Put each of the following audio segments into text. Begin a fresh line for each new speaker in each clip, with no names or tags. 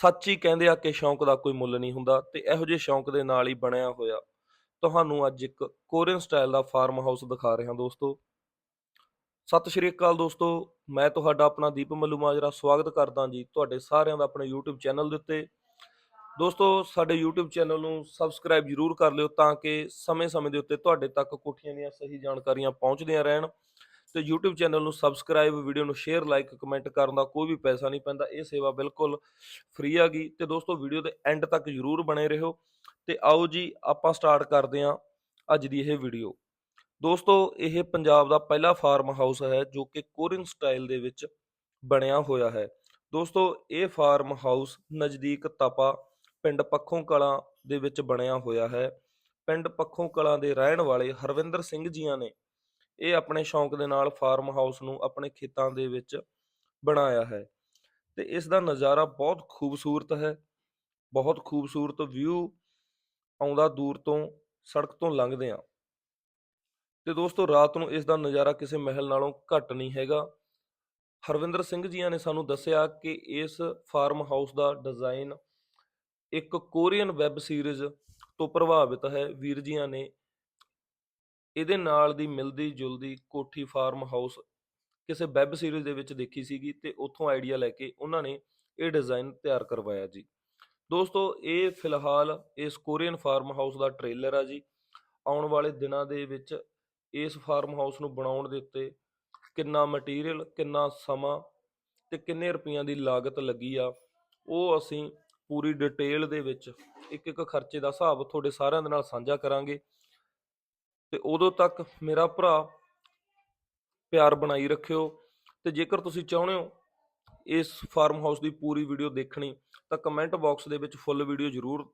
ਸੱਚ ਹੀ ਕਹਿੰਦੇ ਆ ਕਿ ਸ਼ੌਂਕ ਦਾ ਕੋਈ ਮੁੱਲ ਨਹੀਂ ਹੁੰਦਾ ਤੇ ਇਹੋ ਜਿਹੇ ਸ਼ੌਂਕ ਦੇ ਨਾਲ ਹੀ ਬਣਿਆ ਹੋਇਆ। ਤੁਹਾਨੂੰ ਅੱਜ ਇੱਕ ਕੋਰੀਅਨ ਸਟਾਈਲ ਦਾ ਫਾਰਮ ਹਾਊਸ ਦਿਖਾ ਰਿਹਾ ਦੋਸਤੋ। ਸਤਿ ਸ਼੍ਰੀ ਅਕਾਲ ਦੋਸਤੋ, ਮੈਂ ਤੁਹਾਡਾ ਆਪਣਾ ਦੀਪ ਮੱਲੂ ਮਾਜਰਾ ਸਵਾਗਤ ਕਰਦਾ ਜੀ ਤੁਹਾਡੇ ਸਾਰਿਆਂ ਦਾ ਆਪਣੇ YouTube ਚੈਨਲ ਦੇ ਉੱਤੇ। ਦੋਸਤੋ, ਸਾਡੇ YouTube ਚੈਨਲ ਨੂੰ ਸਬਸਕ੍ਰਾਈਬ ਜਰੂਰ ਕਰ ਲਿਓ ਤਾਂ ਕਿ ਸਮੇਂ-ਸਮੇਂ ਦੇ ਉੱਤੇ ਤੁਹਾਡੇ ਤੱਕ ਕੋਠੀਆਂ ਦੀਆਂ ਸਹੀ ਜਾਣਕਾਰੀਆਂ ਪਹੁੰਚਦੀਆਂ ਰਹਿਣ। ਤੇ YouTube ਚੈਨਲ ਨੂੰ ਸਬਸਕ੍ਰਾਈਬ ਵੀਡੀਓ ਨੂੰ ਸ਼ੇਅਰ ਲਾਈਕ ਕਮੈਂਟ ਕਰਨ ਦਾ ਕੋਈ ਵੀ ਪੈਸਾ ਨਹੀਂ ਪੈਂਦਾ, ਇਹ ਸੇਵਾ ਬਿਲਕੁਲ ਫ੍ਰੀ ਹੈਗੀ ਤੇ ਦੋਸਤੋ ਵੀਡੀਓ ਦੇ ਐਂਡ ਤੱਕ ਜਰੂਰ ਬਣੇ ਰਹੋ। ਤੇ ਆਓ ਜੀ, ਆਪਾਂ ਸਟਾਰਟ ਕਰਦੇ ਹਾਂ ਅੱਜ ਦੀ ਇਹ ਵੀਡੀਓ ਦੋਸਤੋ, ਇਹ ਪੰਜਾਬ ਦਾ ਪਹਿਲਾ ਫਾਰਮ ਹਾਊਸ ਹੈ, ਜੋ ਕਿ ਕੋਰੀਅਨ ਸਟਾਈਲ ਦੇ ਵਿੱਚ ਬਣਿਆ ਹੋਇਆ ਹੈ। ਦੋਸਤੋ, ਇਹ ਫਾਰਮ ਹਾਊਸ ਨਜ਼ਦੀਕ ਤਪਾ ਪਿੰਡ ਪੱਖੋਂ ਕਲਾਂ ਦੇ ਵਿੱਚ ਬਣਿਆ ਹੋਇਆ ਹੈ। ਪਿੰਡ ਪੱਖੋਂ ਕਲਾਂ ਦੇ ਰਹਿਣ ਵਾਲੇ ਹਰਵਿੰਦਰ ਸਿੰਘ ਜੀਆਂ ਨੇ ਇਹ ਆਪਣੇ ਸ਼ੌਂਕ ਦੇ ਨਾਲ ਫਾਰਮ ਹਾਊਸ ਨੂੰ ਆਪਣੇ ਖੇਤਾਂ ਦੇ ਵਿੱਚ ਬਣਾਇਆ ਹੈ ਤੇ ਇਸ ਦਾ ਨਜ਼ਾਰਾ ਬਹੁਤ ਖੂਬਸੂਰਤ ਹੈ, ਬਹੁਤ ਖੂਬਸੂਰਤ ਵਿਊ ਆਉਂਦਾ ਦੂਰ ਤੋਂ ਸੜਕ ਤੋਂ ਲੰਘਦੇ ਆ ਤੇ ਦੋਸਤੋ, ਰਾਤ ਨੂੰ ਇਸ ਦਾ ਨਜ਼ਾਰਾ ਕਿਸੇ ਮਹਿਲ ਨਾਲੋਂ ਘੱਟ ਨਹੀਂ ਹੈਗਾ। ਹਰਵਿੰਦਰ ਸਿੰਘ ਜੀਆਂ ਨੇ ਸਾਨੂੰ ਦੱਸਿਆ ਕਿ ਇਸ ਫਾਰਮ ਹਾਊਸ ਦਾ ਡਿਜ਼ਾਈਨ ਇੱਕ ਕੋਰੀਅਨ ਵੈਬ ਸੀਰੀਜ਼ ਤੋਂ ਪ੍ਰਭਾਵਿਤ ਹੈ। ਵੀਰ ਜੀਆਂ ਨੇ ਇਹਦੇ ਨਾਲ ਦੀ ਮਿਲਦੀ ਜੁਲਦੀ ਕੋਠੀ ਫਾਰਮ ਹਾਊਸ ਕਿਸੇ ਵੈਬ ਸੀਰੀਜ਼ ਦੇ ਵਿੱਚ ਦੇਖੀ ਸੀਗੀ ਤੇ ਉੱਥੋਂ ਆਈਡੀਆ ਲੈ ਕੇ ਉਹਨਾਂ ਨੇ ਇਹ ਡਿਜ਼ਾਈਨ ਤਿਆਰ ਕਰਵਾਇਆ ਜੀ। ਦੋਸਤੋ, ਇਹ ਫਿਲਹਾਲ ਇਸ ਕੋਰੀਅਨ ਫਾਰਮ ਹਾਊਸ ਦਾ ਟ੍ਰੇਲਰ ਆ ਜੀ। ਆਉਣ ਵਾਲੇ ਦਿਨਾਂ ਦੇ ਵਿੱਚ ਇਸ ਫਾਰਮ ਹਾਊਸ ਨੂੰ ਬਣਾਉਣ ਦੇ ਉੱਤੇ ਕਿੰਨਾ ਮਟੀਰੀਅਲ, ਕਿੰਨਾ ਸਮਾਂ ਤੇ ਕਿੰਨੇ ਰੁਪਈਆਂ ਦੀ ਲਾਗਤ ਲੱਗੀ ਆ, ਉਹ ਅਸੀਂ ਪੂਰੀ ਡਿਟੇਲ ਦੇ ਵਿੱਚ ਇੱਕ ਇੱਕ ਖਰਚੇ ਦਾ ਹਿਸਾਬ ਤੁਹਾਡੇ ਸਾਰਿਆਂ ਦੇ ਨਾਲ ਸਾਂਝਾ ਕਰਾਂਗੇ। ਤੇ ਉਦੋਂ ਤੱਕ ਮੇਰਾ ਭਰਾ ਪਿਆਰ ਬਣਾਈ ਰੱਖਿਓ ਤੇ ਜੇਕਰ ਤੁਸੀਂ ਚਾਹੁੰਦੇ ਹੋ ਇਸ ਫਾਰਮ ਹਾਊਸ ਦੀ ਪੂਰੀ ਵੀਡੀਓ ਦੇਖਣੀ, ਤਾਂ ਕਮੈਂਟ ਬਾਕਸ ਦੇ ਵਿੱਚ ਫੁੱਲ ਵੀਡੀਓ ਜ਼ਰੂਰ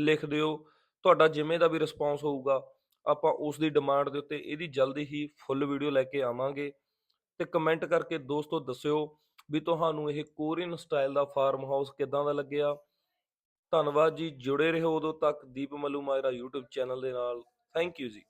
ਲਿਖ ਦਿਓ। ਤੁਹਾਡਾ ਜਿਵੇਂ ਦਾ ਵੀ ਰਿਸਪੌਂਸ ਹੋਊਗਾ, ਆਪਾਂ ਉਸ ਦੀ ਡਿਮਾਂਡ ਦੇ ਉੱਤੇ ਇਹਦੀ ਜਲਦੀ ਹੀ ਫੁੱਲ ਵੀਡੀਓ ਲੈ ਕੇ ਆਵਾਂਗੇ। ਤੇ ਕਮੈਂਟ ਕਰਕੇ ਦੋਸਤੋ ਦੱਸਿਓ ਵੀ ਤੁਹਾਨੂੰ ਇਹ ਕੋਰੀਅਨ ਸਟਾਈਲ ਦਾ ਫਾਰਮ ਹਾਊਸ ਕਿਦਾਂ ਦਾ ਲੱਗਿਆ। ਧੰਨਵਾਦ ਜੀ, ਜੁੜੇ ਰਹੋ ਉਦੋਂ ਤੱਕ ਦੀਪ ਮੱਲੂ ਮਾਜਰਾ YouTube ਚੈਨਲ ਦੇ ਨਾਲ। ਥੈਂਕ ਯੂ ਜੀ।